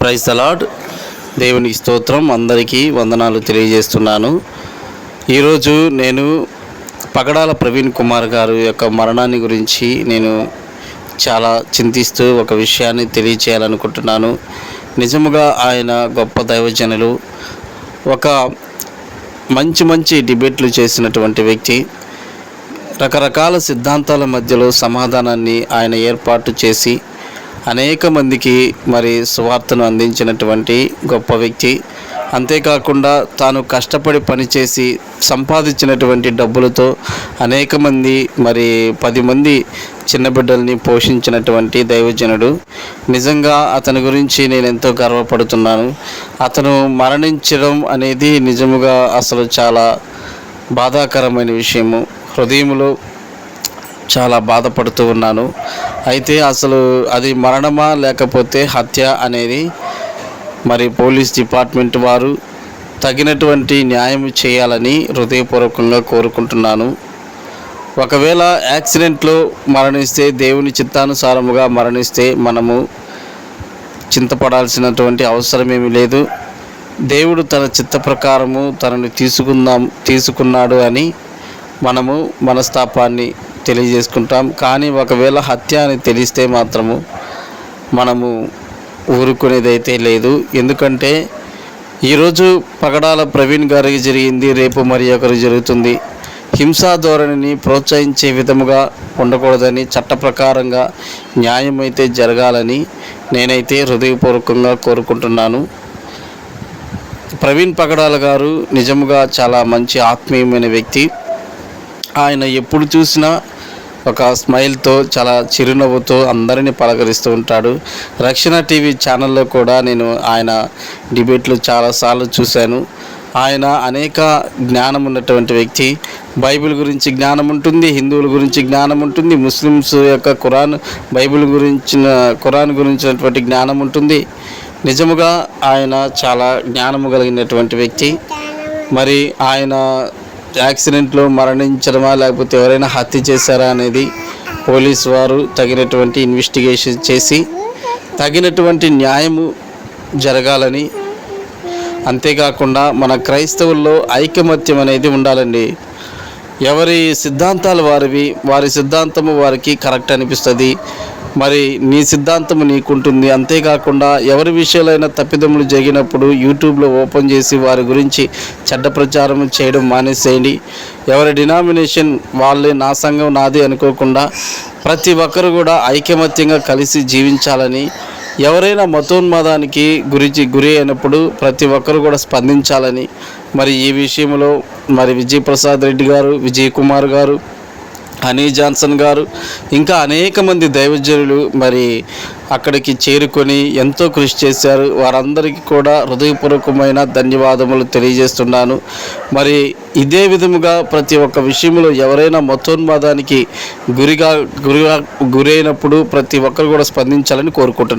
Praise అలాడ్ దేవునికి స్తోత్రం. అందరికీ వందనాలు తెలియజేస్తున్నాను. ఈరోజు నేను పగడాల ప్రవీణ్ కుమార్ గారు యొక్క మరణాన్ని గురించి నేను చాలా చింతిస్తూ ఒక విషయాన్ని తెలియచేయాలనుకుంటున్నాను. నిజముగా ఆయన గొప్ప దైవజనులు. ఒక మంచి మంచి డిబేట్లు చేసినటువంటి వ్యక్తి. రకరకాల సిద్ధాంతాల మధ్యలో సమాధానాన్ని ఆయన ఏర్పాటు చేసి అనేక మందికి మరి సువార్తను అందించినటువంటి గొప్ప వ్యక్తి. అంతేకాకుండా తాను కష్టపడి పనిచేసి సంపాదించినటువంటి డబ్బులతో అనేక మంది మరి పది మంది చిన్న బిడ్డల్ని పోషించినటువంటి దైవజనుడు. నిజంగా అతని గురించి నేను ఎంతో గర్వపడుతున్నాను. అతను మరణించడం అనేది నిజముగా అసలు చాలా బాధాకరమైన విషయము. హృదయంలో చాలా బాధపడుతూ ఉన్నాను. అయితే అసలు అది మరణమా లేకపోతే హత్య అనేది మరి పోలీస్ డిపార్ట్మెంట్ వారు తగినటువంటి న్యాయం చేయాలని హృదయపూర్వకంగా కోరుకుంటున్నాను. ఒకవేళ యాక్సిడెంట్లో మరణిస్తే దేవుని చిత్తానుసారముగా మరణిస్తే మనము చింతపడాల్సినటువంటి అవసరమేమీ లేదు. దేవుడు తన చిత్త ప్రకారము తనని తీసుకుందాం తీసుకున్నాడు అని మనము మనస్తాపాన్ని తెలియజేసుకుంటాం. కానీ ఒకవేళ హత్య అని తెలిస్తే మాత్రము మనము ఊరుకునేదైతే లేదు. ఎందుకంటే ఈరోజు పగడాల ప్రవీణ్ గారికి జరిగింది రేపు మరి ఒకరు జరుగుతుంది. హింసా ధోరణిని ప్రోత్సహించే విధముగా ఉండకూడదని చట్ట ప్రకారంగా న్యాయం అయితే జరగాలని నేనైతే హృదయపూర్వకంగా కోరుకుంటున్నాను. ప్రవీణ్ పగడాల గారు నిజముగా చాలా మంచి ఆత్మీయమైన వ్యక్తి. ఆయన ఎప్పుడు చూసినా ఒక స్మైల్తో చాలా చిరునవ్వుతో అందరినీ పలకరిస్తూ ఉంటాడు. రక్షణ టీవీ ఛానల్లో కూడా నేను ఆయన డిబేట్లు చాలాసార్లు చూశాను. ఆయన అనేక జ్ఞానం ఉన్నటువంటి వ్యక్తి. బైబిల్ గురించి జ్ఞానం ఉంటుంది హిందువుల గురించి జ్ఞానం ఉంటుంది ముస్లిమ్స్ యొక్క ఖురాన్ బైబిల్ గురించిన ఖురాన్ గురించినటువంటి జ్ఞానం ఉంటుంది. నిజముగా ఆయన చాలా జ్ఞానము కలిగినటువంటి వ్యక్తి. మరి ఆయన యాక్సిడెంట్లో మరణించడమా లేకపోతే ఎవరైనా హత్య చేశారా అనేది పోలీస్ వారు తగినటువంటి ఇన్వెస్టిగేషన్ చేసి తగినటువంటి న్యాయము జరగాలని. అంతేకాకుండా మన క్రైస్తవుల్లో ఐకమత్యం అనేది ఉండాలండి. ఎవరి సిద్ధాంతాలు వారివి వారి సిద్ధాంతము వారికి కరెక్ట్ అనిపిస్తుంది. మరి నీ సిద్ధాంతం నీకుంటుంది. అంతేకాకుండా ఎవరి విషయాలైనా తప్పిదములు జరిగినప్పుడు యూట్యూబ్లో ఓపెన్ చేసి వారి గురించి చెడ్డ ప్రచారం చేయడం మానేసేయండి. ఎవరి డినామినేషన్ వాళ్ళే నా సంఘం నాది అనుకోకుండా ప్రతి ఒక్కరు కూడా ఐకమత్యంగా కలిసి జీవించాలని ఎవరైనా మతోన్మాదానికి గురించి గురి అయినప్పుడు ప్రతి ఒక్కరు కూడా స్పందించాలని. మరి ఈ విషయంలో మరి విజయప్రసాద్ రెడ్డి గారు విజయ్ కుమార్ గారు హనీ జాన్సన్ గారు ఇంకా అనేక మంది దైవజనులు మరి అక్కడికి చేరుకొని ఎంతో కృషి చేశారు. వారందరికీ కూడా హృదయపూర్వకమైన ధన్యవాదములు తెలియజేస్తున్నాను. మరి ఇదే విధముగా ప్రతి ఒక్క విషయంలో ఎవరైనా మతోన్మాదానికి గురిగా గురిగా గురైనప్పుడు ప్రతి ఒక్కరు కూడా స్పందించాలని కోరుకుంటున్నాను.